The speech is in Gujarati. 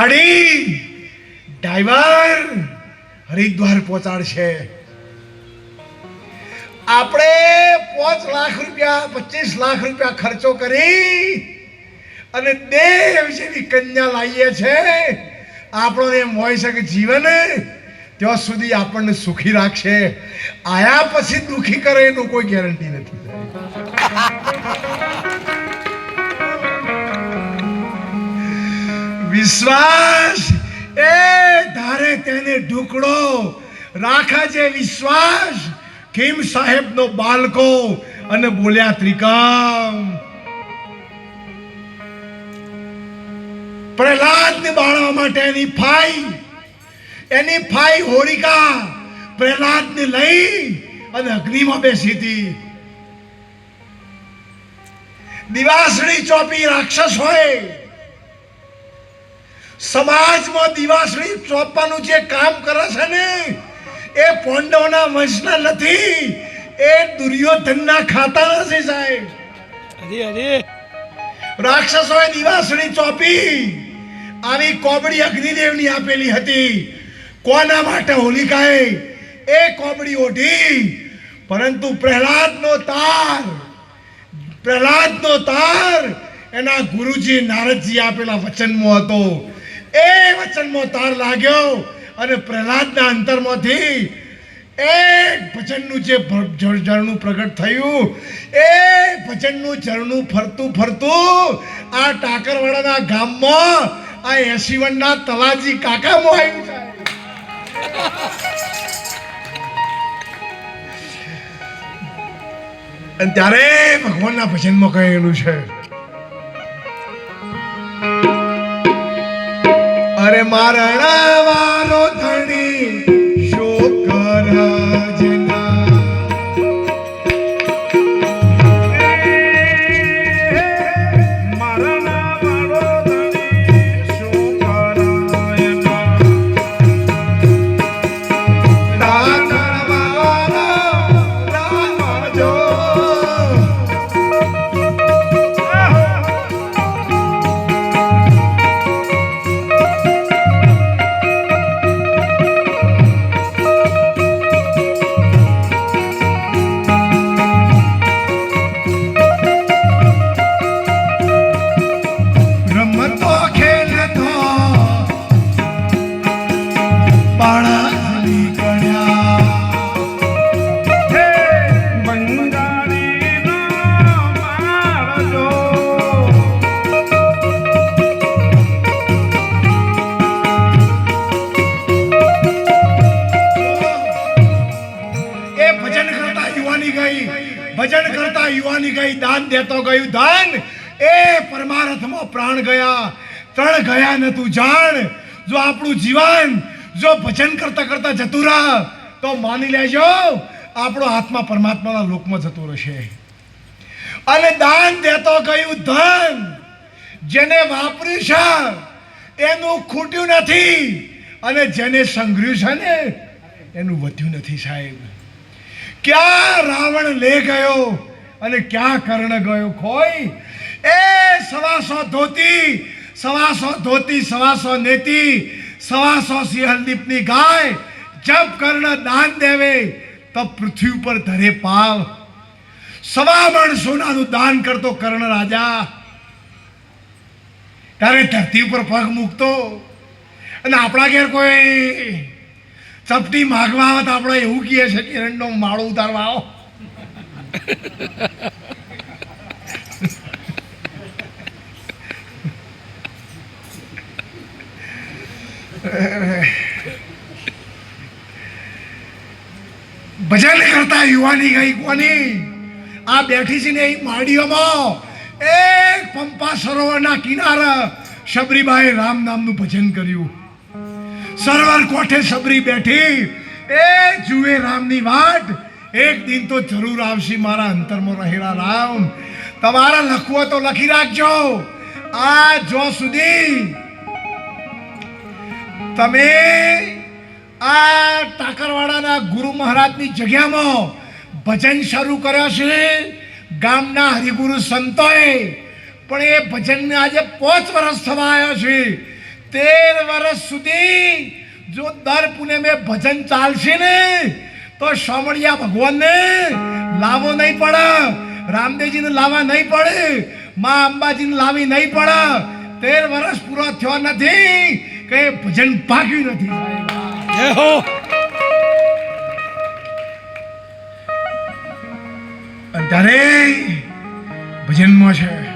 ગાડી ડ્રાઈવર હરિદ્વાર પહોંચાડશે. આપણે પાંચ લાખ રૂપિયા, પચીસ લાખ રૂપિયા ખર્ચો કરી અને દેવ જેવી કન્યા લાવીએ છે. આપણને એમ હોય છે કે જીવન ત્યાં સુધી આપણને સુખી રાખશે. આયા પછી દુખી કરે એનું કોઈ ગેરંટી નથી. વિશ્વાસ. એ ધારે તેને ઢુકડો. રાખા છે વિશ્વાસ. કિમ સાહેબનો બાળકો અને બોલ્યા ત્રિકામ. પ્રહલાદને બાળવા માટે એની ફાઈ. એની ફાઈ હોરિકા પ્રહલાદને લઈ અને અગ્નિમાં બેસી હતી. દિવાસળી ચોપી રાક્ષસ હોય. સમાજમાં દિવાસળી ચોપવાનું જે કામ કરે છે ને એ પોંડવના વંશના નથી એ દુર્યોધનના ખાતા નથી સાહેબ. રાક્ષસોએ દિવાસળી ચોપી આવી કોબડી અગ્નિદેવની આપેલી હતી. કોના માટે હોલિકાએ એ કોબડી ઓઢી પરંતુ પ્રહલાદનો તાર પ્રહલાદનો તાર એના ગુરુજી નારદજી આપેલા વચનમાં હતો. એ વચનમાં તાર લાગ્યો અને પ્રહલાદના અંતરમાંથી એક ભજનનું જે ઝરણું પ્રગટ થયું એ ભજનનું ઝરણું ફરતું ફરતું આ ટાકરવાડાના ગામમાં આ એસીવનના તલાજી કાકામાં આવ્યું અને ત્યારે ભગવાનના ભજનમાં કહેલું છે અરે યુવાની ગઈ, ભજન કરતા યુવાની ગઈ, દાન દેતો ગયું, દાન. એ પરમાર્થમાં પ્રાણ ગયા ત્રણ ગયા ન તું જાણ. જો આપણું જીવન, જો ભજન કરતા કરતા જતું રહ, તો માની લેજો, આપણો આત્મા પરમાત્માના લોકમાં જતો રહેશે. અને દાન દેતો ગયું ધન, જેને વાપર્યું છે, એનું ખૂટ્યું નથી, અને જેને સંઘર્યું છે ને, એનું વધ્યું નથી સાહેબ. ક્યાં રાવણ લે ગયો અને ક્યાં કર્ણ ગયો ખોઈ? એ સવાસો ધોતી સવાસો ધોતી, સવાસો નેતી, સવાસો સિંહલદીપની ગાય જબ કર્ણ દાન દેવે તબ પૃથ્વી ઉપર ધરે પાવ. સવા મણ સોનાનું દાન કરતો કર્ણ રાજા. ત્યારે ધરતી ઉપર પગ મૂકતો. અને આપણા ઘેર કોઈ ચપટી માગવા આવે તો આપણે એવું કહીએ છે કે એરંડનો માળો ઉતારવા આવો. ભજન કરતા યુવાની ગઈ કોની? આ બેઠી છે ને એ માડીઓમાં એક પંપા સરોવરના કિનારે શબરીબાએ રામ નામનું ભજન કર્યું. સરોવર કોઠે સબરી બેઠી? એ જુએ રામની વાટ એક દિન તો જરૂર આવશે મારા અંતરમાં રહેલા રામ. તમારા લખવો તો લખી રાખજો. આ જો સુધી તમે આ ટાકરવાડાના ગુરુ મહારાજની જગ્યામાં ભજન શરૂ કર્યો છે, ગામના હરિગુરુ સંતોએ. પણ એ ભજનને આજે પાંચ વર્ષ થવા આવ્યો છે. તેર વર્ષ સુધી જો દર પુનમે ભજન ચાલશે ને તો શામળિયા ભગવાનને લાવો નહીં પડે રામદેવજીને લાવવા નહીં પડે મા અંબાજીને લાવી નહીં પડે. તેર વર્ષ પૂરો થયો નથી કે ભજન પાક્યું નથી. ત્યારે ભજનમાં છે.